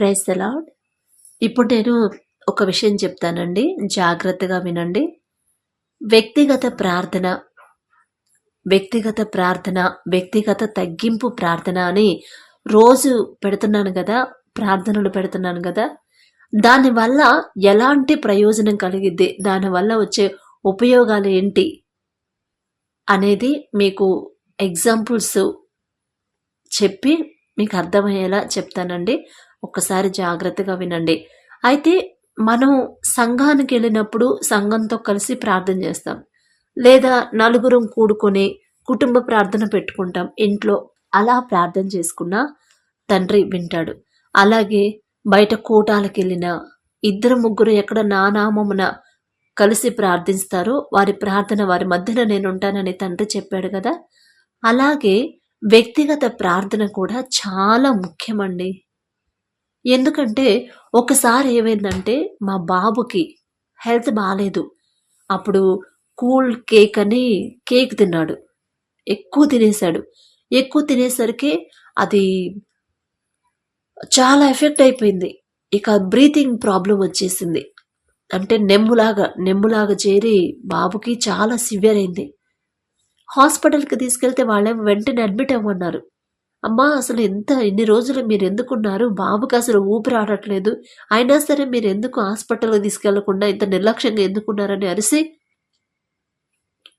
Praise the ఇప్పుడు నేను ఒక విషయం చెప్తానండి. జాగ్రత్తగా వినండి. వ్యక్తిగత ప్రార్థన వ్యక్తిగత ప్రార్థన వ్యక్తిగత తగ్గింపు ప్రార్థన అని రోజు పెడుతున్నాను కదా ప్రార్థనలు పెడుతున్నాను కదా దానివల్ల ఎలాంటి ప్రయోజనం కలిగిద్ది? దానివల్ల వచ్చే ఉపయోగాలు ఏంటి? అనేది మీకు ఎగ్జాంపుల్స్ చెప్పి మీకు అర్థమయ్యేలా చెప్తానండి. ఒక్కసారి జాగ్రత్తగా వినండి. అయితే మనం సంఘానికి వెళ్ళినప్పుడు సంఘంతో కలిసి ప్రార్థన చేస్తాం. లేదా నలుగురం కూడుకొని కుటుంబ ప్రార్థన పెట్టుకుంటాం. ఇంట్లో అలా ప్రార్థన చేసుకున్నా తండ్రి వింటాడు. అలాగే బయట కూటాలకు వెళ్ళిన ఇద్దరు ముగ్గురు ఎక్కడ నానామమున కలిసి ప్రార్థిస్తారో వారి ప్రార్థన వారి మధ్యన నేను ఉంటానని తండ్రి చెప్పాడు కదా. అలాగే వ్యక్తిగత ప్రార్థన కూడా చాలా ముఖ్యమండి. ఎందుకంటే ఒకసారి ఏమైందంటే మా బాబుకి హెల్త్ బాగాలేదు అప్పుడు కూల్ కేక్ అని కేక్ తిన్నాడు. ఎక్కువ తినేశాడు. ఎక్కువ తినేసరికి అది చాలా ఎఫెక్ట్ అయిపోయింది. ఇక బ్రీతింగ్ ప్రాబ్లం వచ్చేసింది. అంటే నెమ్ములాగా నెమ్ములాగా చేరి బాబుకి చాలా సివియర్ అయింది. హాస్పిటల్కి తీసుకెళ్తే వాళ్ళేమో వెంటనే అడ్మిట్ అవ్వమన్నారు. అమ్మా అసలు ఎంత ఇన్ని రోజులు మీరు ఎందుకున్నారు? బాబుకి అసలు ఊపిరి ఆడట్లేదు. అయినా సరే మీరు ఎందుకు హాస్పిటల్కి తీసుకెళ్ళకుండా ఇంత నిర్లక్ష్యంగా ఎందుకున్నారని అరిసి?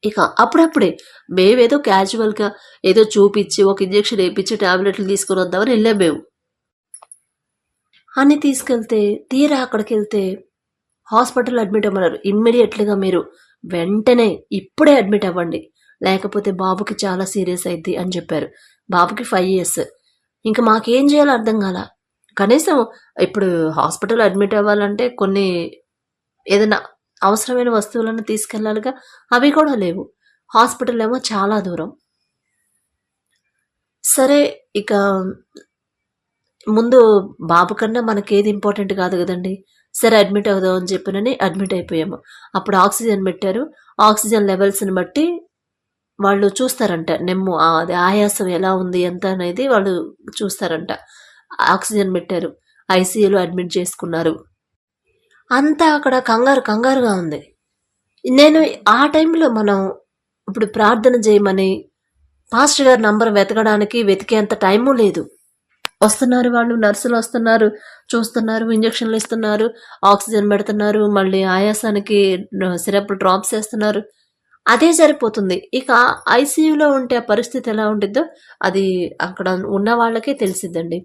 ఇక అప్పుడప్పుడే మేమేదో క్యాజువల్గా ఏదో చూపించి ఒక ఇంజెక్షన్ వేయించి టాబ్లెట్లు తీసుకుని వద్దామని వెళ్ళాం మేము. అని తీసుకెళ్తే తీరా అక్కడికి వెళ్తే హాస్పిటల్ అడ్మిట్ అవ్వన్నారు ఇమ్మీడియట్లీగా మీరు వెంటనే ఇప్పుడే అడ్మిట్ అవ్వండి. లేకపోతే బాబుకి చాలా సీరియస్ అయింది అని చెప్పారు. బాబుకి ఫైవ్ ఇయర్స్ ఇంకా మాకేం చేయాలో అర్థం కాల. కనీసం ఇప్పుడు హాస్పిటల్ అడ్మిట్ అవ్వాలంటే కొన్ని ఏదైనా అవసరమైన వస్తువులను తీసుకెళ్ళాలిగా అవి కూడా లేవు. హాస్పిటల్ ఏమో చాలా దూరం. సరే ఇక ముందు బాబు కన్నా మనకేది ఇంపార్టెంట్ కాదు కదండి. సరే అడ్మిట్ అవుదాం అని చెప్పినని అడ్మిట్ అయిపోయాము. అప్పుడు ఆక్సిజన్ పెట్టారు. ఆక్సిజన్ లెవెల్స్ని బట్టి వాళ్ళు చూస్తారంట నెమ్ము ఆ- అది ఆయాసం ఎలా ఉంది ఎంత అనేది వాళ్ళు చూస్తారంట. ఆక్సిజన్ పెట్టారు ఐసీయూలో అడ్మిట్ చేసుకున్నారు. అంతా అక్కడ కంగారు కంగారుగా ఉంది. నేను ఆ టైంలో మనం ఇప్పుడు ప్రార్థన చేయమని పాస్టర్ గారి నంబర్ వెతకడానికి వెతికేంత టైము లేదు. వస్తున్నారు వాళ్ళు నర్సులు వస్తున్నారు చూస్తున్నారు ఇంజక్షన్లు ఇస్తున్నారు ఆక్సిజన్ పెడుతున్నారు మళ్ళీ ఆయాసానికి సిరప్ డ్రాప్స్ వేస్తున్నారు. అదే సరిపోతుంది. ఇక ఐసీయూలో ఉంటే ఆ పరిస్థితి ఎలా ఉంటుందో అది అక్కడ ఉన్న వాళ్ళకే తెలిసిద్దండి.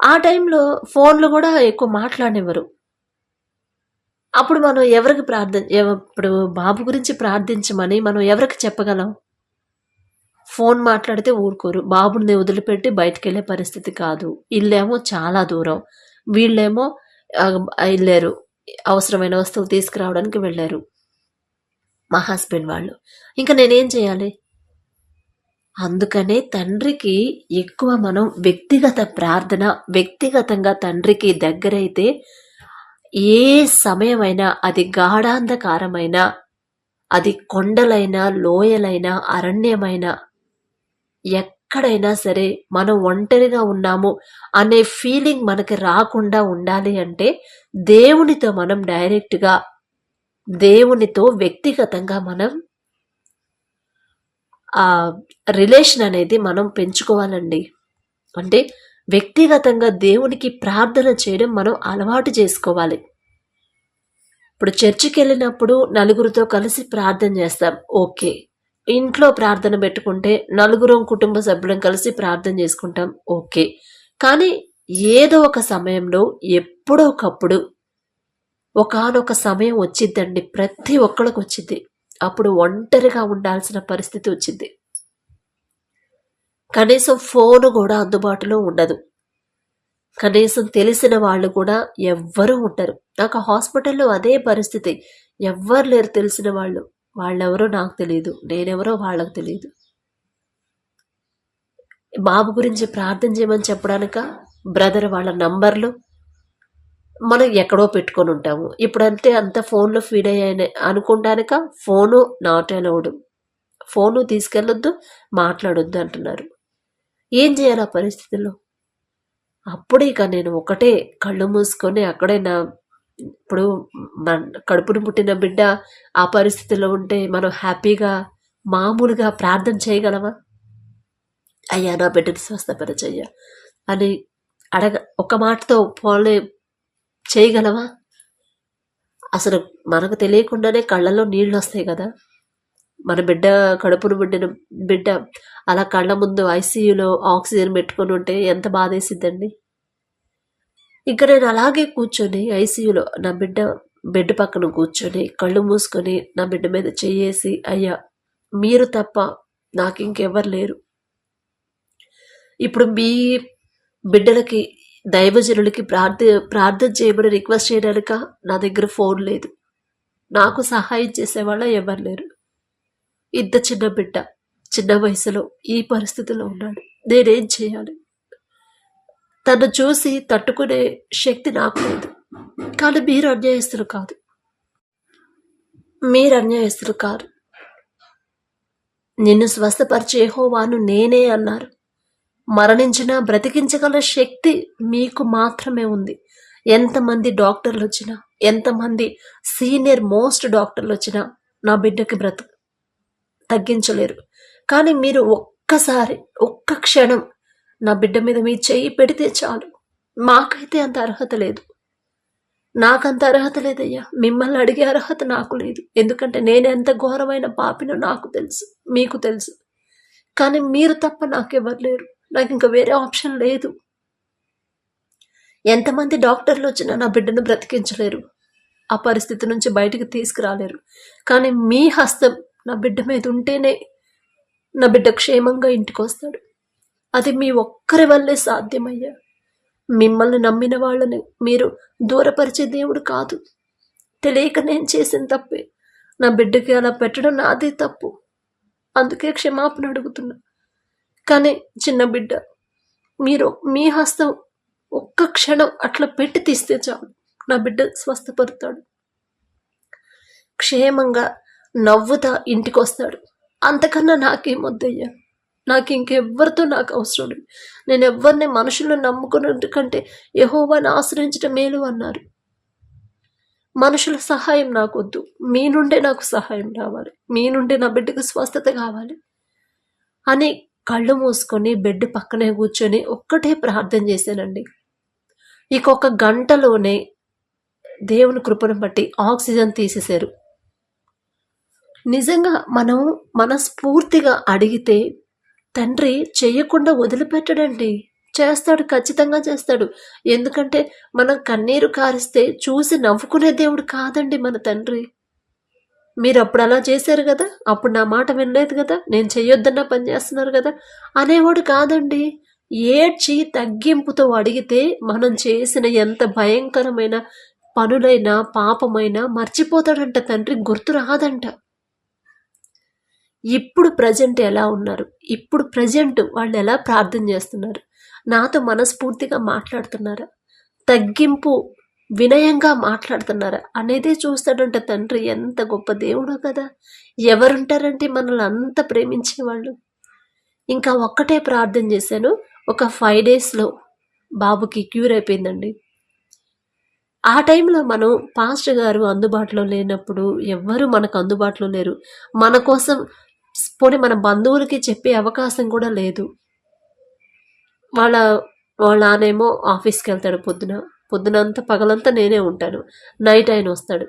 ఆ టైంలో ఫోన్లు కూడా ఎక్కువ మాట్లాడేవారు అప్పుడు మనం ఎవరికి ప్రార్థన ఇప్పుడు బాబు గురించి ప్రార్థించమని మనం ఎవరికి చెప్పగలం? ఫోన్ మాట్లాడితే ఊరుకోరు. బాబుని వదిలిపెట్టి బయటికి వెళ్ళే పరిస్థితి కాదు. ఇల్లేమో చాలా దూరం. వీళ్ళేమో వెళ్ళారు. అవసరమైన వస్తువులు తీసుకురావడానికి వెళ్ళారు. మా హస్బెండ్ వాళ్ళు. ఇంకా నేనేం చేయాలి? అందుకనే తండ్రికి ఎక్కువ మనం వ్యక్తిగత ప్రార్థన వ్యక్తిగతంగా తండ్రికి దగ్గరైతే ఏ సమయమైనా అది గాఢాంధకారమైన అది కొండలైనా లోయలైనా అరణ్యమైనా ఎక్కడైనా సరే మనం ఒంటరిగా ఉన్నాము అనే ఫీలింగ్ మనకి రాకుండా ఉండాలి అంటే దేవునితో మనం డైరెక్ట్గా దేవునితో వ్యక్తిగతంగా మనం ఆ రిలేషన్ అనేది మనం పెంచుకోవాలండి. అంటే వ్యక్తిగతంగా దేవునికి ప్రార్థన చేయడం మనం అలవాటు చేసుకోవాలి. ఇప్పుడు చర్చికి వెళ్ళినప్పుడు నలుగురితో కలిసి ప్రార్థన చేస్తాం. ఓకే. ఇంట్లో ప్రార్థన పెట్టుకుంటే నలుగురం కుటుంబ సభ్యులం కలిసి ప్రార్థన చేసుకుంటాం. ఓకే. కానీ ఏదో ఒక సమయంలో ఎప్పుడో ఒకప్పుడు ఒకానొక సమయం వచ్చిద్దండి ప్రతి ఒక్కడికి వచ్చింది. అప్పుడు ఒంటరిగా ఉండాల్సిన పరిస్థితి వచ్చింది. కనీసం ఫోన్ కూడా అందుబాటులో ఉండదు. కనీసం తెలిసిన వాళ్ళు కూడా ఎవ్వరూ ఉండరు. నాకు హాస్పిటల్లో అదే పరిస్థితి. ఎవ్వరు లేరు తెలిసిన వాళ్ళు. వాళ్ళెవరో నాకు తెలియదు. నేనెవరో వాళ్ళకు తెలియదు. బాబు గురించి ప్రార్థన చేయమని చెప్పడానిక? బ్రదర్ వాళ్ళ నంబర్లు? మనం ఎక్కడో పెట్టుకొని ఉంటాము. ఇప్పుడంటే అంత ఫోన్లో ఫీడ్ అయ్యాయని అనుకుంటానిక ఫోను నాట్ అలౌడ్ ఫోను తీసుకెళ్ళొద్దు మాట్లాడొద్దు అంటున్నారు. ఏం చేయాలి ఆ పరిస్థితుల్లో? అప్పుడు ఇక నేను ఒకటే కళ్ళు మూసుకొని అక్కడే నా ఇప్పుడు మన కడుపును పుట్టిన బిడ్డ ఆ పరిస్థితిలో ఉంటే మనం హ్యాపీగా మామూలుగా ప్రార్థన చేయగలమా? అయ్యా నా బిడ్డను స్వస్థపరచయ్యా అని అడగ ఒక మాటతో పోలే చేయగలవా? అసలు మనకు తెలియకుండానే కళ్ళలో నీళ్ళు వస్తాయి కదా. మన బిడ్డ కడుపును పుట్టిన బిడ్డ అలా కళ్ళ ముందు ఐసీయూలో ఆక్సిజన్ పెట్టుకొని ఉంటే ఎంత బాధేసిద్దండి? ఇంకా నేను అలాగే కూర్చొని ఐసీయూలో నా బిడ్డ బెడ్ పక్కన కూర్చొని కళ్ళు మూసుకొని నా బిడ్డ మీద చెయ్యేసి అయ్యా మీరు తప్ప నాకు ఇంకెవ్వరు లేరు. ఇప్పుడు మీ బిడ్డలకి దైవజనులకి ప్రార్థ ప్రార్థన చేయమని రిక్వెస్ట్ చేయడానిక నా దగ్గర ఫోన్ లేదు. నాకు సహాయం చేసేవాళ్ళ ఎవరు లేరు. ఇంత చిన్న బిడ్డ చిన్న వయసులో ఈ పరిస్థితిలో ఉన్నాడు. నేనేం చేయాలి? తను చూసి తట్టుకునే శక్తి నాకు లేదు. కానీ మీరు అన్యాయస్తులు కాదు. మీరు అన్యాయస్తులు కాదు నిన్ను స్వస్థపరిచే హోవాను నేనే అన్నారు. మరణించినా బ్రతికించగల శక్తి మీకు మాత్రమే ఉంది. ఎంతమంది డాక్టర్లు వచ్చినా ఎంతమంది సీనియర్ మోస్ట్ డాక్టర్లు వచ్చినా నా బిడ్డకి బ్రతు తగ్గించలేరు. కానీ మీరు ఒక్కసారి ఒక్క క్షణం నా బిడ్డ మీద మీ చెయ్యి పెడితే చాలు. మాకైతే అంత అర్హత లేదు. నాకంత అర్హత లేదయ్యా. మిమ్మల్ని అడిగే అర్హత నాకు లేదు. ఎందుకంటే నేను ఎంత ఘోరమైన పాపినో నాకు తెలుసు మీకు తెలుసు. కానీ మీరు తప్ప నాకెవరు లేరు. నాకు ఇంకా వేరే ఆప్షన్ లేదు. ఎంతమంది డాక్టర్లు వచ్చినా నా బిడ్డను బ్రతికించలేరు. ఆ పరిస్థితి నుంచి బయటకు తీసుకురాలేరు. కానీ మీ హస్తం నా బిడ్డ మీద ఉంటేనే నా బిడ్డ క్షేమంగా ఇంటికి వస్తాడు అది మీ ఒక్కరి వల్లే సాధ్యమయ్యా. మిమ్మల్ని నమ్మిన వాళ్ళని మీరు దూరపరిచే దేవుడు కాదు. తెలియక నేను చేసిన తప్పే. నా బిడ్డకి అలా పెట్టడం నాదే తప్పు. అందుకే క్షమాపణ అడుగుతున్నా. కానీ చిన్న బిడ్డ మీరు మీ హస్తం ఒక్క క్షణం అట్లా పెట్టి తీస్తే చాలు. నా బిడ్డ స్వస్థపడతాడు క్షేమంగా నవ్వుతా ఇంటికి వస్తాడు అంతకన్నా నాకేమొద్దయ్యా నాకు ఇంకెవ్వరితో నాకు అవసరం లేదు. నేను ఎవరిని మనుషులను నమ్ముకున్నట్టు కంటే యహోవాని ఆశ్రయించడం మేలు అన్నారు. మనుషుల సహాయం నాకొద్దు. మీ నుండే నాకు సహాయం రావాలి. మీ నుండే నా బిడ్డకు స్వస్థత కావాలి. అని కళ్ళు మూసుకొని బెడ్ పక్కనే కూర్చొని ఒక్కటే ప్రార్థన చేశానండి. ఇక ఒక గంటలోనే దేవుని కృపను బట్టి ఆక్సిజన్ తీసేశారు. నిజంగా మనం మనస్ఫూర్తిగా అడిగితే తండ్రి చేయకుండా వదిలిపెట్టడండి. చేస్తాడు ఖచ్చితంగా చేస్తాడు. ఎందుకంటే మనం కన్నీరు కారిస్తే చూసి నవ్వుకునే దేవుడు కాదండి మన తండ్రి. మీరు అప్పుడు అలా చేశారు కదా? అప్పుడు నా మాట వినలేదు కదా? నేను చెయ్యొద్దన్న పని చేస్తున్నారు కదా? అనేవాడు కాదండి. ఏడ్చి తగ్గింపుతో అడిగితే మనం చేసిన ఎంత భయంకరమైన పనులైనా పాపమైనా మర్చిపోతాడంట తండ్రి. గుర్తు రాదంట. ఇప్పుడు ప్రజెంట్ ఎలా ఉన్నారు? ఇప్పుడు ప్రజెంట్ వాళ్ళు ఎలా ప్రార్థన చేస్తున్నారు? నాతో మనస్ఫూర్తిగా మాట్లాడుతున్నారా? తగ్గింపు వినయంగా మాట్లాడుతున్నారా. అనేదే చూస్తాడంట తండ్రి ఎంత గొప్ప దేవుడో కదా. ఎవరుంటారంటే మనల్ని అంత ప్రేమించేవాళ్ళు? ఇంకా ఒక్కటే ప్రార్థన చేశాను. ఒక ఫైవ్ డేస్లో బాబుకి క్యూర్ అయిపోయిందండి. ఆ టైంలో మనం పాస్టర్ గారు అందుబాటులో లేనప్పుడు ఎవ్వరు మనకు అందుబాటులో లేరు. మన కోసం పోనీ మన బంధువులకి చెప్పే అవకాశం కూడా లేదు. వాళ్ళ వాళ్ళ ఆనేమో ఆఫీస్కి వెళ్తాడు పొద్దున. పొద్దునంతా పగలంతా నేనే ఉంటాను. నైట్ ఆయన వస్తాడు.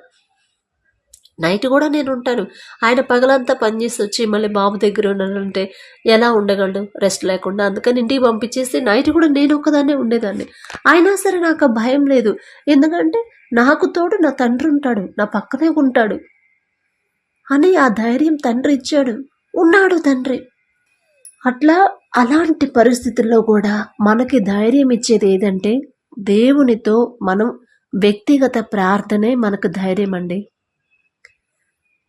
నైట్ కూడా నేను ఉంటాను. ఆయన పగలంతా పనిచేసి వచ్చి మళ్ళీ బాబు దగ్గర ఉన్నానంటే ఎలా ఉండగలడు? రెస్ట్ లేకుండా. అందుకని ఇంటికి పంపించేసి నైట్ కూడా నేను ఒక్కదాన్నే ఉండేదాన్ని. అయినా సరే నాకు భయం లేదు. ఎందుకంటే నాకు తోడు నా తండ్రి ఉంటాడు. నా పక్కనే ఉంటాడు. అని ఆ ధైర్యం తండ్రి ఇచ్చాడు. ఉన్నాడు తండ్రి. అట్లా అలాంటి పరిస్థితుల్లో కూడా మనకి ధైర్యం ఇచ్చేది ఏదంటే దేవునితో మనం వ్యక్తిగత ప్రార్థనే మనకు ధైర్యం అండి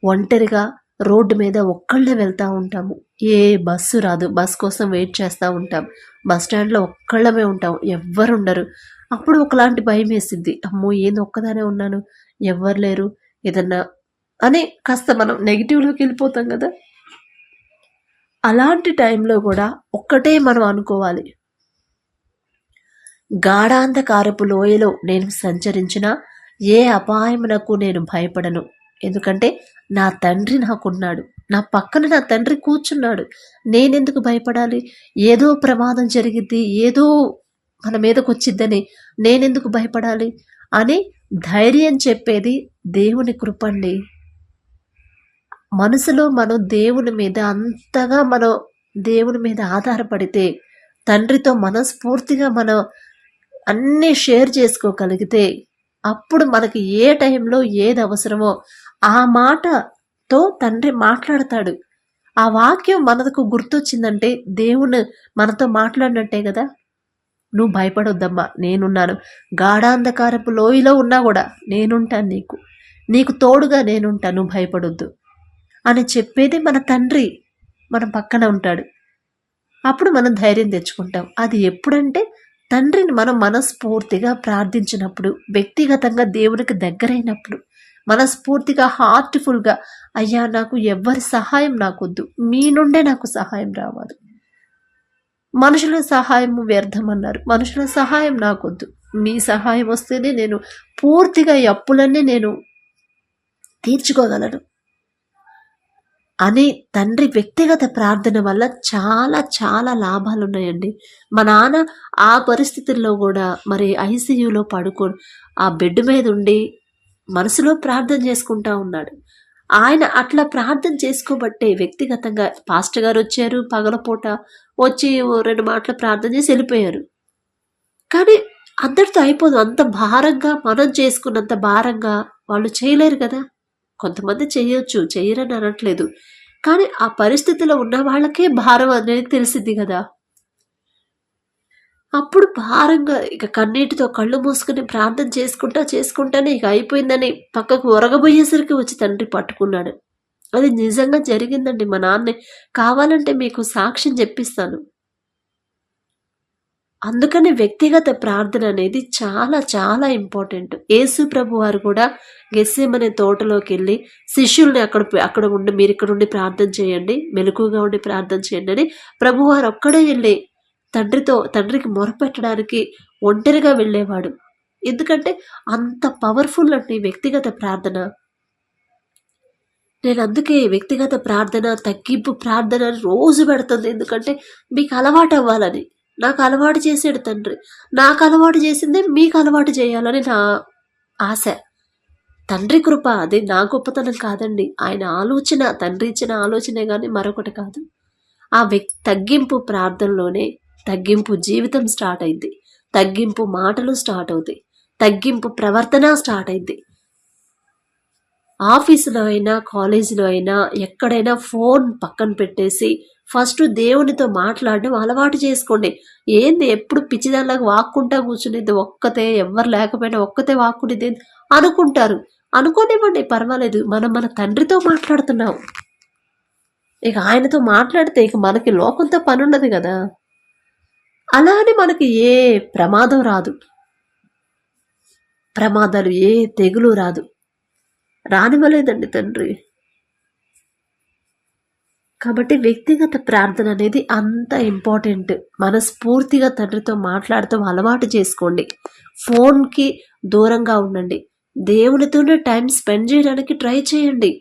ఒంటరిగా రోడ్డు మీద ఒక్కళ్ళే వెళ్తూ ఉంటాము. ఏ బస్సు రాదు. బస్ కోసం వెయిట్ చేస్తూ ఉంటాం. బస్ స్టాండ్లో ఒక్కళ్ళమే ఉంటాం. ఎవ్వరు ఉండరు. అప్పుడు ఒకలాంటి భయం వేసిద్ది. అమ్మో ఏంది ఒక్కదానే ఉన్నాను? ఎవ్వరు లేరు. ఏదన్నా అని కాస్త మనం నెగిటివ్లోకి వెళ్ళిపోతాం కదా? అలాంటి టైంలో కూడా ఒక్కటే మనం అనుకోవాలి. గాఢాంధకారపు లోయలో నేను సంచరించిన ఏ అపాయమునకు నేను భయపడను. ఎందుకంటే నా తండ్రి నాకున్నాడు. నా పక్కన నా తండ్రి కూర్చున్నాడు. నేనెందుకు భయపడాలి? ఏదో ప్రమాదం జరిగిద్ది ఏదో మన మీదకు వచ్చిద్దని నేనెందుకు భయపడాలి? అని ధైర్యం చెప్పేది దేవుని కృపండి మనసులో మనం దేవుని మీద అంతగా మనం దేవుని మీద ఆధారపడితే తండ్రితో మనస్ఫూర్తిగా మనం అన్నీ షేర్ చేసుకోగలిగితే అప్పుడు మనకి ఏ టైంలో ఏది అవసరమో ఆ మాటతో తండ్రి మాట్లాడతాడు. ఆ వాక్యం మనకు గుర్తొచ్చిందంటే దేవుని మనతో మాట్లాడినట్టే కదా? నువ్వు భయపడొద్దమ్మా నేనున్నాను. గాఢాంధకారపు లోయలో ఉన్నా కూడా నేనుంటాను నీకు. నీకు తోడుగా నేనుంటాను నువ్వు భయపడొద్దు. అని చెప్పేది మన తండ్రి మన పక్కన ఉంటాడు. అప్పుడు మనం ధైర్యం తెచ్చుకుంటాం. అది ఎప్పుడంటే తండ్రిని మనం మనస్ఫూర్తిగా ప్రార్థించినప్పుడు వ్యక్తిగతంగా దేవునికి దగ్గరైనప్పుడు మనస్ఫూర్తిగా హార్ట్ఫుల్గా అయ్యా నాకు ఎవరి సహాయం నాకొద్దు. మీ నుండే నాకు సహాయం రావాలి. మనుషుల సహాయం వ్యర్థం అన్నారు మనుషుల సహాయం నాకొద్దు. మీ సహాయం వస్తేనే నేను పూర్తిగా ఈ అప్పులన్నీ నేను తీర్చుకోగలను. అని తండ్రి వ్యక్తిగత ప్రార్థన వల్ల చాలా చాలా లాభాలు ఉన్నాయండి మా నాన్న ఆ పరిస్థితుల్లో కూడా మరి ఐసీయూలో పడుకో ఆ బెడ్ మీద ఉండి మనసులో ప్రార్థన చేసుకుంటా ఉన్నాడు. ఆయన అట్లా ప్రార్థన చేసుకోబట్టే వ్యక్తిగతంగా పాస్టర్ గారు వచ్చారు పగలపూట వచ్చి ఓ రెండు మాటలు ప్రార్థన చేసి వెళ్ళిపోయారు. కానీ అందరితో అయిపోదు. అంత భారంగా మనం చేసుకున్నంత భారంగా వాళ్ళు చేయలేరు కదా. కొంతమంది చేయొచ్చు చేయరని అనట్లేదు. కానీ ఆ పరిస్థితిలో ఉన్న వాళ్ళకే భారం అనేది తెలిసింది కదా. అప్పుడు భారంగా ఇక కన్నీటితో కళ్ళు మూసుకుని ప్రార్థన చేసుకుంటా చేసుకుంటానే ఇక అయిపోయిందని పక్కకు ఒరగబోయేసరికి వచ్చి తండ్రి పట్టుకున్నాడు. అది నిజంగా జరిగిందండి మా నాన్న. కావాలంటే మీకు సాక్ష్యం చెప్పిస్తాను. అందుకని వ్యక్తిగత ప్రార్థన అనేది చాలా చాలా ఇంపార్టెంట్. యేసు ప్రభు వారు కూడా గెస్సేమనే తోటలోకి వెళ్ళి శిష్యుల్ని అక్కడ అక్కడ ఉండి మీరు ఇక్కడ ఉండి ప్రార్థన చేయండి మెలకుగా ఉండి ప్రార్థన చేయండి అని ప్రభువారు ఒక్కడే వెళ్ళి తండ్రితో తండ్రికి మొరపెట్టడానికి ఒంటరిగా వెళ్ళేవాడు. ఎందుకంటే అంత పవర్ఫుల్ అండి వ్యక్తిగత ప్రార్థన. నేను అందుకే వ్యక్తిగత ప్రార్థన తగ్గింపు ప్రార్థన రోజు పెడుతుంది. ఎందుకంటే మీకు అలవాటు అవ్వాలని నాకు అలవాటు చేసాడు తండ్రి. నాకు అలవాటు చేసిందే మీకు అలవాటు చేయాలని నా ఆశ. తండ్రి కృప అది నా గొప్పతనం కాదండి. ఆయన ఆలోచన తండ్రి ఇచ్చిన ఆలోచనే కానీ మరొకటి కాదు. ఆ వ్యక్తి తగ్గింపు ప్రార్థనలోనే తగ్గింపు జీవితం స్టార్ట్ అయింది. తగ్గింపు మాటలు స్టార్ట్ అవుతాయి. తగ్గింపు ప్రవర్తన స్టార్ట్ అయింది. ఆఫీసులో అయినా కాలేజీలో అయినా ఎక్కడైనా ఫోన్ పక్కన పెట్టేసి ఫస్ట్ దేవునితో మాట్లాడడం అలవాటు చేసుకోండి. ఏంది ఎప్పుడు పిచ్చిదానిలాగా వాక్కుంటా కూర్చునేది? ఒక్కతే ఎవరు లేకపోయినా ఒక్కతే వాక్కునేది అనుకుంటారు. అనుకోనివ్వండి పర్వాలేదు. మనం మన తండ్రితో మాట్లాడుతున్నాం. ఇక ఆయనతో మాట్లాడితే ఇక మనకి లోకంతో పని ఉన్నది కదా. అలా అని మనకి ఏ ప్రమాదం రాదు. ప్రమాదాలు ఏ తెగులు రాదు. రానివ్వలేదండి తండ్రి. కాబట్టి వ్యక్తిగత ప్రార్థన అనేది అంత ఇంపార్టెంట్ మనస్ఫూర్తిగా తండ్రితో మాట్లాడుతూ అలవాటు చేసుకోండి. ఫోన్కి దూరంగా ఉండండి. దేవునితోనే టైం స్పెండ్ చేయడానికి ట్రై చేయండి.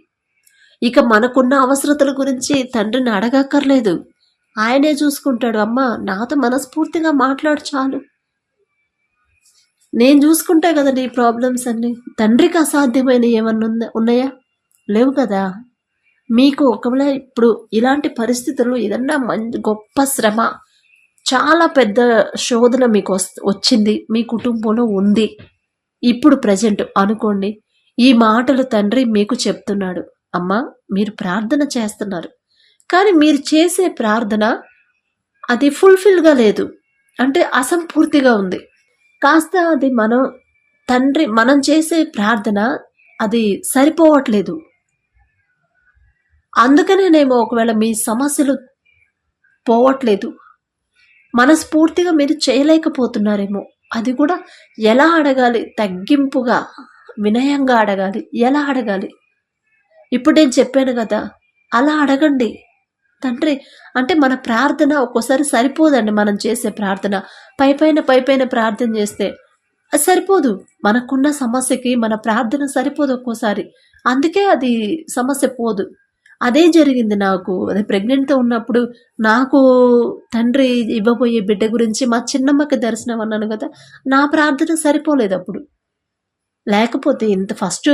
ఇక మనకున్న అవసరతల గురించి తండ్రిని అడగక్కర్లేదు. ఆయనే చూసుకుంటాడు అమ్మ నాతో మనస్ఫూర్తిగా మాట్లాడు చాలు. నేను చూసుకుంటా కదా నీ ప్రాబ్లమ్స్ అన్నీ. తండ్రికి అసాధ్యమైన ఏమన్నా ఉన్నాయా? లేవు కదా. మీకు ఒకవేళ ఇప్పుడు ఇలాంటి పరిస్థితుల్లో ఏదన్నా మంచి గొప్ప శ్రమ చాలా పెద్ద శోధన మీకు వచ్చింది మీ కుటుంబంలో ఉంది. ఇప్పుడు ప్రజెంట్ అనుకోండి ఈ మాటలు తండ్రి మీకు చెప్తున్నాడు అమ్మా మీరు ప్రార్థన చేస్తున్నారు. కానీ మీరు చేసే ప్రార్థన అది ఫుల్ఫిల్గా లేదు. అంటే అసంపూర్తిగా ఉంది. కాస్త అది మనం తండ్రి మనం చేసే ప్రార్థన అది సరిపోవట్లేదు. అందుకనేనేమో ఒకవేళ మీ సమస్యలు పోవట్లేదు మనస్ఫూర్తిగా మీరు చేయలేకపోతున్నారేమో. అది కూడా ఎలా అడగాలి? తగ్గింపుగా వినయంగా అడగాలి. ఎలా అడగాలి? ఇప్పుడు నేను చెప్పాను కదా అలా అడగండి. తండ్రి అంటే మన ప్రార్థన ఒక్కోసారి సరిపోదండి మనం చేసే ప్రార్థన. పై పైన పై పైన ప్రార్థన చేస్తే అది సరిపోదు. మనకున్న సమస్యకి మన ప్రార్థన సరిపోదు ఒక్కోసారి. అందుకే అది సమస్య పోదు. అదే జరిగింది నాకు. అదే ప్రెగ్నెంట్తో ఉన్నప్పుడు నాకు తండ్రి ఇవ్వబోయే బిడ్డ గురించి మా చిన్నమ్మకి దర్శనం అన్నాను కదా నా ప్రార్థన సరిపోలేదు అప్పుడు. లేకపోతే ఇంత ఫస్ట్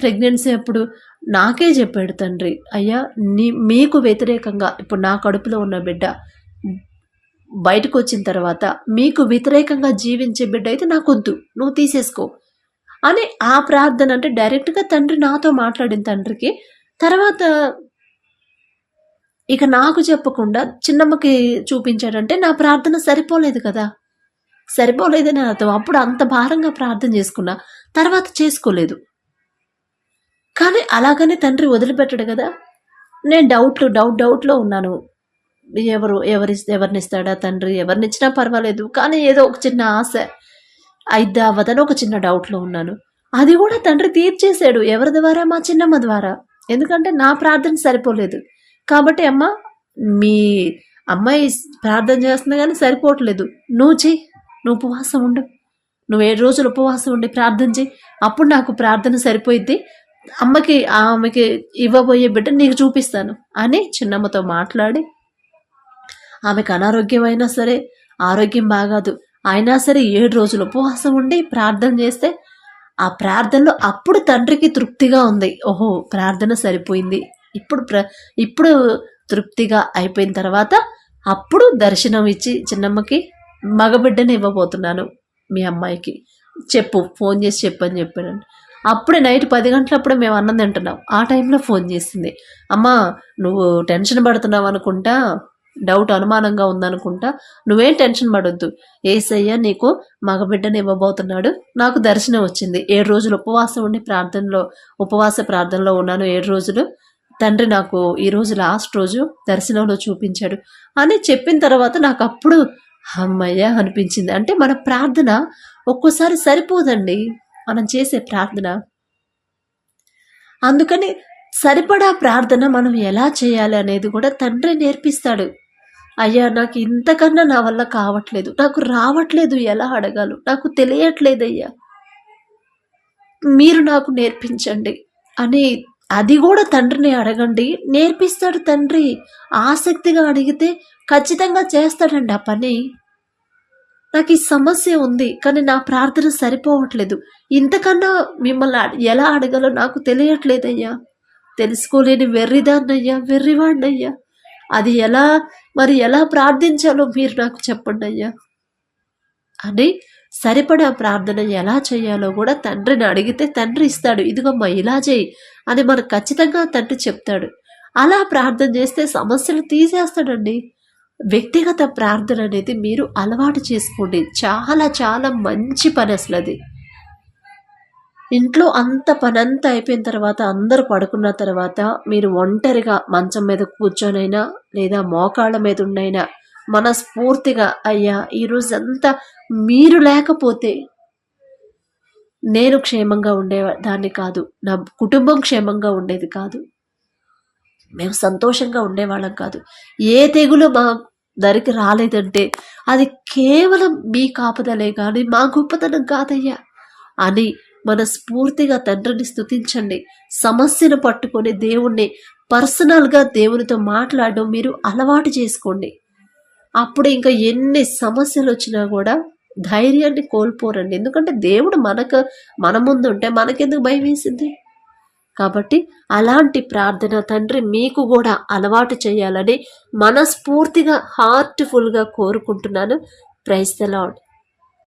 ప్రెగ్నెన్సీ అప్పుడు నాకే చెప్పాడు తండ్రి అయ్యా నీ మీకు వ్యతిరేకంగా ఇప్పుడు నా కడుపులో ఉన్న బిడ్డ బయటకు వచ్చిన తర్వాత మీకు వ్యతిరేకంగా జీవించే బిడ్డ అయితే నాకొద్దు నువ్వు తీసేసుకో. అని ఆ ప్రార్థన అంటే డైరెక్ట్గా తండ్రి నాతో మాట్లాడిన తండ్రికి తర్వాత ఇక నాకు చెప్పకుండా చిన్నమ్మకి చూపించాడంటే నా ప్రార్థన సరిపోలేదు కదా. సరిపోలేదని అర్థం. అప్పుడు అంత భారంగా ప్రార్థన చేసుకున్నా తర్వాత చేసుకోలేదు. కానీ అలాగనే తండ్రి వదిలిపెట్టాడు కదా. నేను డౌట్లు డౌట్ డౌట్లో ఉన్నాను. ఎవరు ఎవరి ఎవరినిస్తాడా తండ్రి? ఎవరినిచ్చినా పర్వాలేదు. కానీ ఏదో ఒక చిన్న ఆశ అయిద్దా అవ్వదని ఒక చిన్న డౌట్లో ఉన్నాను. అది కూడా తండ్రి తీర్చేశాడు ఎవరి ద్వారా? మా చిన్నమ్మ ద్వారా. ఎందుకంటే నా ప్రార్థన సరిపోలేదు. కాబట్టి అమ్మ మీ అమ్మాయి ప్రార్థన చేస్తుంది కానీ సరిపోవట్లేదు. నువ్వు చెయ్యి. నువ్వు ఉపవాసం ఉండు. నువ్వు ఏడు రోజులు ఉపవాసం ఉండి ప్రార్థన చేయి అప్పుడు నాకు ప్రార్థన సరిపోయిద్ది. అమ్మకి ఆమెకి ఇవ్వబోయే బిడ్డ నీకు చూపిస్తాను అని చిన్నమ్మతో మాట్లాడి ఆమెకు అనారోగ్యం అయినా సరే ఆరోగ్యం బాగాదు అయినా సరే ఏడు రోజులు ఉపవాసం ఉండి ప్రార్థన చేస్తే ఆ ప్రార్థనలో అప్పుడు తండ్రికి తృప్తిగా ఉంది. ఓహో ప్రార్థన సరిపోయింది. ఇప్పుడు ప్ర ఇప్పుడు తృప్తిగా అయిపోయిన తర్వాత అప్పుడు దర్శనం ఇచ్చి చిన్నమ్మకి మగబిడ్డని ఇవ్వబోతున్నాను మీ అమ్మాయికి. చెప్పు ఫోన్ చేసి చెప్పు అని చెప్పాను. అప్పుడే నైట్ పది గంటలప్పుడు మేము అన్నం తింటున్నాం. ఆ టైంలో ఫోన్ చేసింది. అమ్మా నువ్వు టెన్షన్ పడుతున్నావు అనుకుంటా డౌట్ అనుమానంగా ఉందనుకుంటా నువ్వేం టెన్షన్ పడొద్దు. ఏసయ్య నీకు మగబిడ్డని ఇవ్వబోతున్నాడు. నాకు దర్శనం వచ్చింది. ఏడు రోజులు ఉపవాసం ఉండి ప్రార్థనలో ఉపవాస ప్రార్థనలో ఉన్నాను. ఏడు రోజులు తండ్రి నాకు ఈ రోజు లాస్ట్ రోజు దర్శనంలో చూపించాడు. అని చెప్పిన తర్వాత నాకు అప్పుడు అమ్మయ్య అనిపించింది. అంటే మన ప్రార్థన ఒక్కోసారి సరిపోదండి. మనం చేసే ప్రార్థన. అందుకని సరిపడా ప్రార్థన మనం ఎలా చేయాలి అనేది కూడా తండ్రి నేర్పిస్తాడు. అయ్యా నాకు ఇంతకన్నా నా వల్ల కావట్లేదు. నాకు రావట్లేదు ఎలా అడగాలో. నాకు తెలియట్లేదయ్యా. మీరు నాకు నేర్పించండి. అని అది కూడా తండ్రిని అడగండి నేర్పిస్తాడు తండ్రి. ఆసక్తిగా అడిగితే ఖచ్చితంగా చేస్తాడండి ఆ పని. నాకు ఈ సమస్య ఉంది కానీ నా ప్రార్థన సరిపోవట్లేదు. ఇంతకన్నా మిమ్మల్ని ఎలా అడగాలో నాకు తెలియట్లేదయ్యా. తెలుసుకోలేని వెర్రిదాన్నయ్యా వెర్రివాడినయ్యా అది ఎలా మరి ఎలా ప్రార్థించాలో మీరు నాకు చెప్పండి అయ్యా అని సరిపడా ప్రార్థన ఎలా చేయాలో కూడా తండ్రిని అడిగితే తండ్రి ఇస్తాడు. ఇదిగోమ్మా ఇలా చేయి అని మనకు ఖచ్చితంగా తండ్రి చెప్తాడు. అలా ప్రార్థన చేస్తే సమస్యలు తీసేస్తాడండి. వ్యక్తిగత ప్రార్థన అనేది మీరు అలవాటు చేసుకోండి. చాలా చాలా మంచి పని అసలు అది. ఇంట్లో అంత పనంతా అయిపోయిన తర్వాత అందరూ పడుకున్న తర్వాత మీరు ఒంటరిగా మంచం మీద కూర్చొనైనా లేదా మోకాళ్ళ మీద ఉండైనా మనస్ఫూర్తిగా అయ్యా ఈరోజంతా మీరు లేకపోతే నేను క్షేమంగా ఉండే దాన్ని కాదు. నా కుటుంబం క్షేమంగా ఉండేది కాదు. మేము సంతోషంగా ఉండేవాళ్ళం కాదు. ఏ తెగులు మా దరికి రాలేదంటే అది కేవలం మీ కాపుదలే కానీ మా గొప్పతనం కాదయ్యా అని మనస్ఫూర్తిగా తండ్రిని స్తుతించండి. సమస్యను పట్టుకొని దేవుణ్ణి పర్సనల్గా దేవునితో మాట్లాడడం మీరు అలవాటు చేసుకోండి. అప్పుడు ఇంకా ఎన్ని సమస్యలు వచ్చినా కూడా ధైర్యాన్ని కోల్పోరండి. ఎందుకంటే దేవుడు మనకు మన ముందు ఉంటే మనకెందుకు భయం వేసింది? కాబట్టి అలాంటి ప్రార్థన తండ్రి మీకు కూడా అలవాటు చేయాలని మనస్ఫూర్తిగా హార్ట్ఫుల్గా కోరుకుంటున్నాను. Price the lord